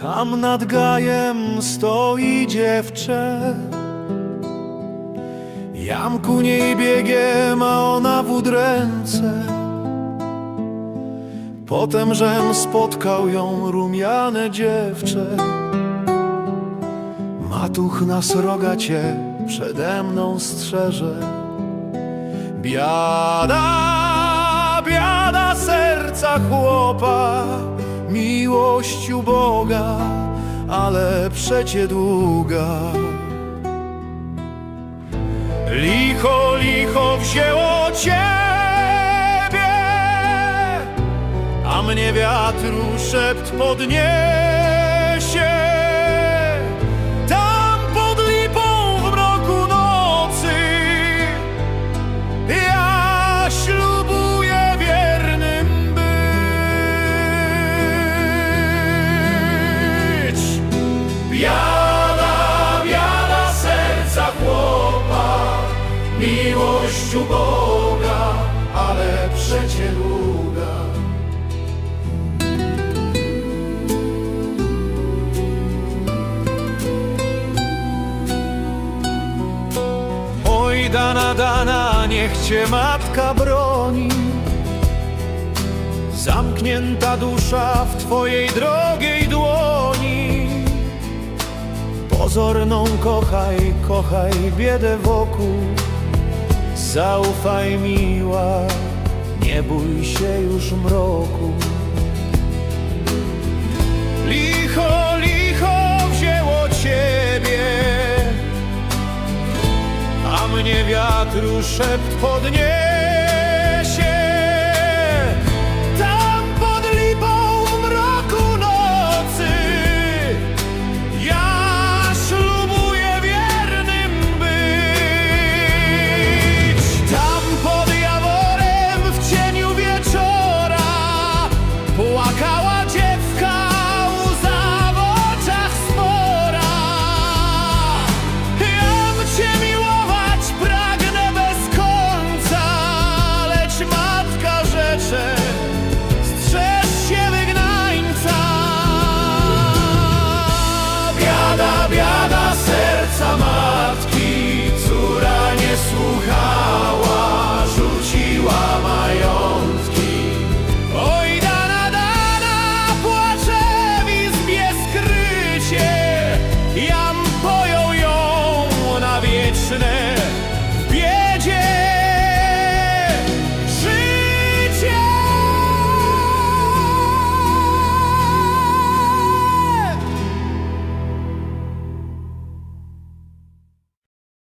Tam nad gajem stoi dziewczę. Jam ku niej biegiem, a ona w udręce. Potem, żem spotkał ją rumiane dziewczę. Matuch na srogacie przede mną strzeże. Biada, biada serca chłopa Miłość uboga, ale przecie długa. Licho, licho wzięło ciebie A mnie wiatru szept podniesie Miłość uboga, ale przecie długa. Oj, dana, dana, niech cię matka broni. Zamknięta dusza w twojej drogiej dłoni. Pozorną kochaj, kochaj biedę wokół Zaufaj miła, nie bój się już mroku. Licho, licho wzięło ciebie A mnie wiatru szept podniesie